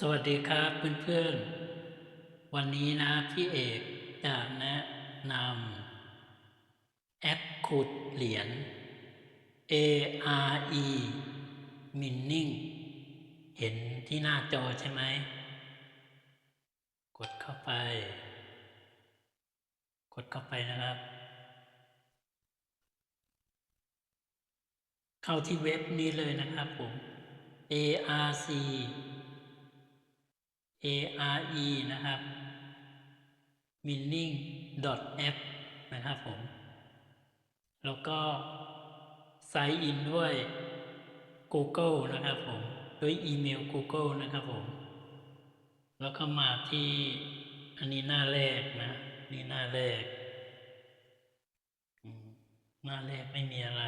สวัสดีครับเพื่อนๆ วันนี้นะพี่เอกจะแนะนำแอปขุดเหรียญ ARE Mining เห็นที่หน้าจอใช่ไหม กดเข้าไป กดเข้าไปนะครับ เข้าที่เว็บนี้เลยนะครับผม ARC ARE นะครับ mining app นะครับผม แล้วก็ sign in ด้วย Google นะครับผม ด้วยอีเมล Google นะครับผม แล้วก็มาที่อันนี้หน้าแรกนะนี่หน้าแรก หน้าแรกไม่มีอะไร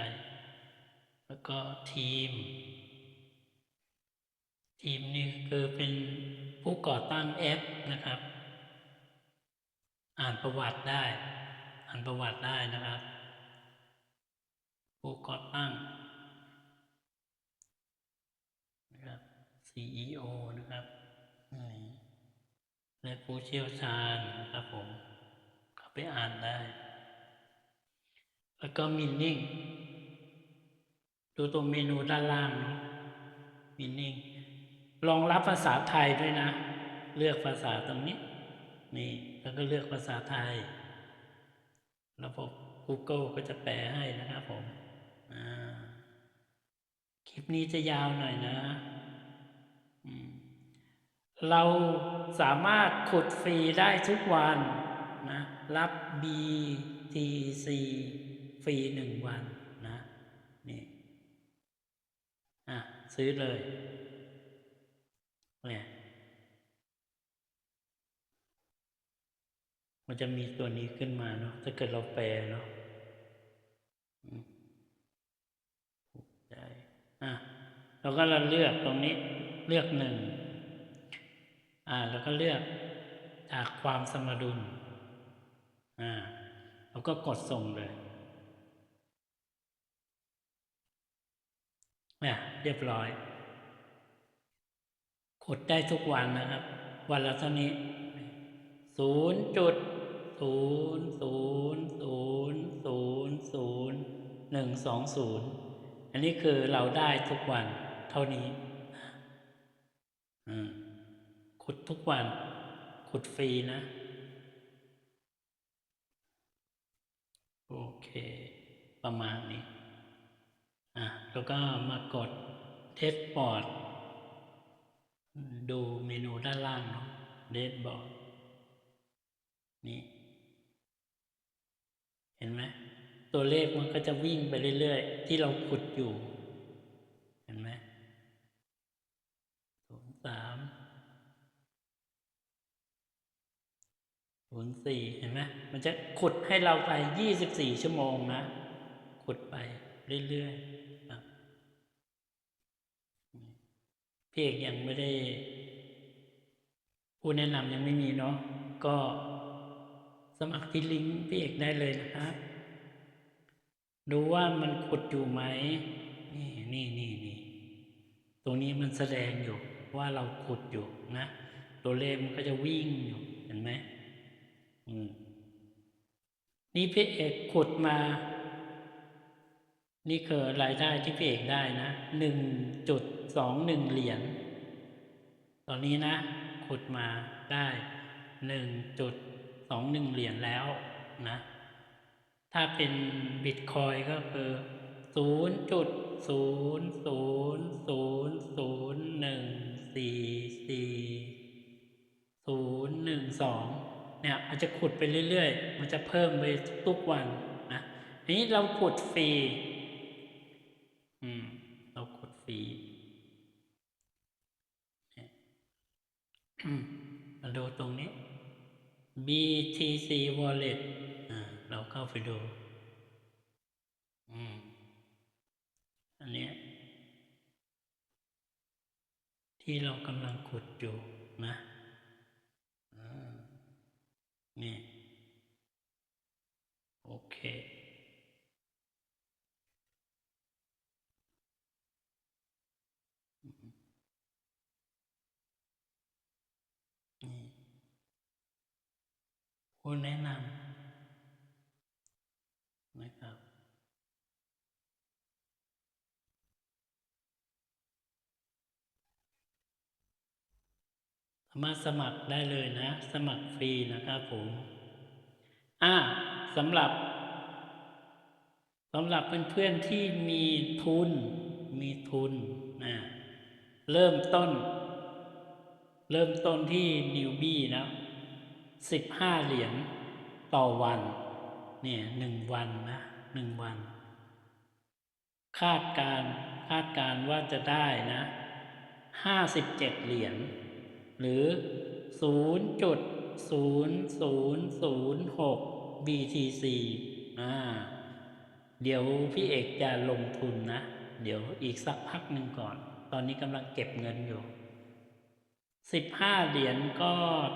แล้วก็ทีม ทีมนี่คือเป็นผู้ก่อตั้งแอปนะครับ อ่านประวัติได้ อ่านประวัติได้นะครับ ผู้ก่อตั้งนะครับ CEO นะครับและผู้เชี่ยวชาญนะครับผมเข้าไปอ่านได้ แล้วก็มินนิ่ง ดูตรงเมนูด้านล่างเนาะมินนิ่ง รองรับภาษาไทยด้วยนะ เลือกภาษาตรงนี้ นี่แล้วก็เลือกภาษาไทย ระบบ Google ก็จะแปลให้นะครับผมคลิปนี้จะยาวหน่อยนะ เราสามารถขุดฟรีได้ทุกวันนะรับ BTC ฟรีหนึ่งวันนะนี่อะซื้อเลย เนี่ยมันจะมีตัวนี้ขึ้นมาเนาะถ้าเกิดเราแปลเนาะอืมถูกใจอะเราก็เราเลือกตรงนี้เลือกหนึ่งอ่าแล้วก็เลือกจากความสมดุลอ่าเราก็กดส่งเลยเนี่ยเรียบร้อย กดได้ทุกวันนะครับ วันละเท่านี้ศูนย์จุดศูนย์ศูนย์ศูนย์ศูนย์ศูนย์หนึ่งสองศูนย์อันนี้คือเราได้ทุกวันเท่านี้ขุดทุกวัน ขุดฟรีนะ โอเค ประมาณนี้ อะ แล้วก็มากดเทสบอร์ด ดูเมนูด้านล่างเนาะเดสบอร์ดนี่เห็นไหมตัวเลขมันก็จะวิ่งไปเรื่อยๆ ที่เราขุดอยู่ เห็นไหมศูนย์สามศูนย์สี่เห็นไหมมันจะขุดให้เราไปยี่สิบสี่ชั่วโมงนะ ขุดไปเรื่อยๆครับ พี่เอกยังไม่ได้ผู้แนะนำยังไม่มีเนาะก็สมัครที่ลิงก์พี่เอกได้เลยนะครับ ดูว่ามันขุดอยู่ไหมนี่นี่นี่นี่ตรงนี้มันแสดงอยู่ว่าเราขุดอยู่นะ ตัวเลขมันก็จะวิ่งอยู่เห็นไหมอืมนี่พี่เอกขุดมา นี่คือรายได้ที่พี่เอกได้นะหนึ่งจุด สองหนึ่งเหรียญตอนนี้นะ ขุดมาได้หนึ่งจุดสองหนึ่งเหรียญแล้วนะ ถ้าเป็นบิตคอยก็คือศูนย์จุดศูนย์ศูนย์ศูนย์ศูนย์หนึ่งสี่สี่ศูนย์หนึ่งสองเนี่ยมันจะขุดไปเรื่อยๆ มันจะเพิ่มไปทุกวันนะนี้เราขุดฟรี เข้าไปดู อืม อันนี้ที่เรากำลังขุดอยู่นะนี่ โอเคนี่ผู้แนะนำ นะครับ มาสมัครได้เลยนะ สมัครฟรีนะครับผม อ่าสำหรับสำหรับเพื่อนๆที่มีทุนมีทุนนะเริ่มต้น เริ่มต้นที่นิวบี้นะสิบห้าเหรียญต่อวัน เนี่ยหนึ่งวันนะหนึ่งวัน คาดการคาดการว่าจะได้นะห้าสิบเจ็ดเหรียญหรือ0.00006 BTC อ่าเดี๋ยวพี่เอกจะลงทุนนะ เดี๋ยวอีกสักพักหนึ่งก่อน ตอนนี้กำลังเก็บเงินอยู่15เหรียญก็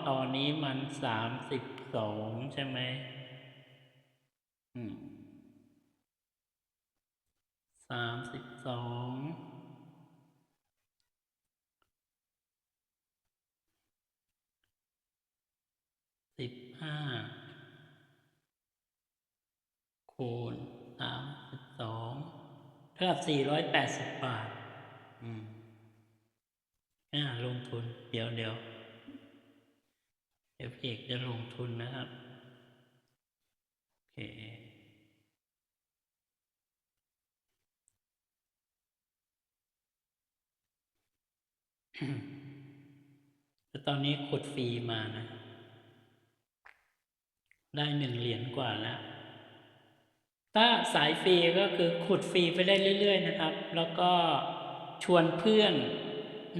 ตอนนี้มัน32ใช่ไหม อืม32สิบห้าคูณสามสิบสองเท่ากับสี่ร้อยแปดสิบบาท อืมอ่าลงทุน เดี๋ยวเดี๋ยวเดี๋ยวพี่เอกจะลงทุนนะครับโอ เคแต่ตอนนี้ขุดฟรีมานะ ได้หนึ่งเหรียญกว่าแล้ว ถ้าสายฟรีก็คือขุดฟรีไปได้เรื่อย ๆ นะครับ แล้วก็ชวนเพื่อน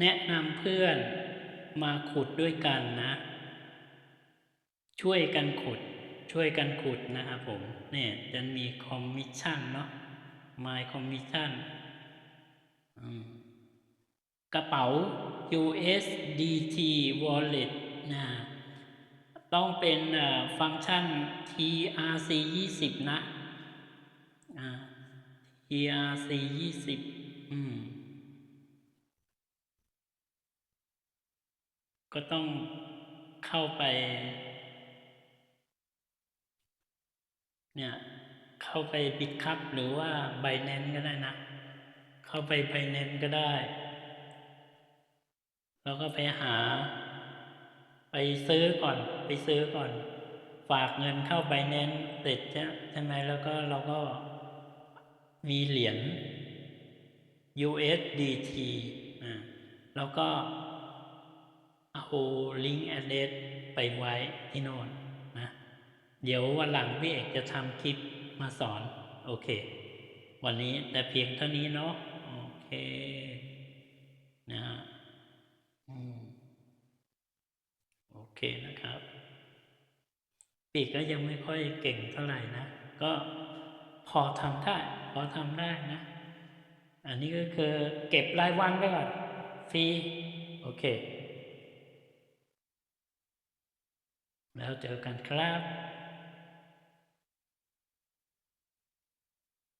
แนะนำเพื่อนมาขุดด้วยกันนะ ช่วยกันขุด ช่วยกันขุดนะครับผม เนี่ยจะมีคอมมิชชั่นเนาะ My Commission อืมกระเป๋า USDT Wallet นะต้องเป็นฟังก์ชัน TRC 20 นะอ่า TRC 20อืมก็ต้องเข้าไป เนี่ยเข้าไปบิตคัพหรือว่าไบแนนก็ได้นะ เข้าไปไบแนนก็ได้ แล้วก็ไปหา ไปซื้อก่อน ไปซื้อก่อน ฝากเงินเข้าไบแนนเสร็จใช่ใช่ไหมแล้วก็เราก็มีเหรียญ USDT อ่าแล้วก็เอาลิงก์ address ไปไว้ที่โน่น เดี๋ยววันหลังพี่เอกจะทำคลิปมาสอน โอเค วันนี้แต่เพียงเท่านี้เนาะโอเค นะฮะอืมโอเคนะครับ ปีกก็ยังไม่ค่อยเก่งเท่าไหร่นะ ก็พอทำได้ พอทำได้นะ อันนี้ก็คือเก็บรายวันไปก่อนฟรีโอเค แล้วเจอกันครับ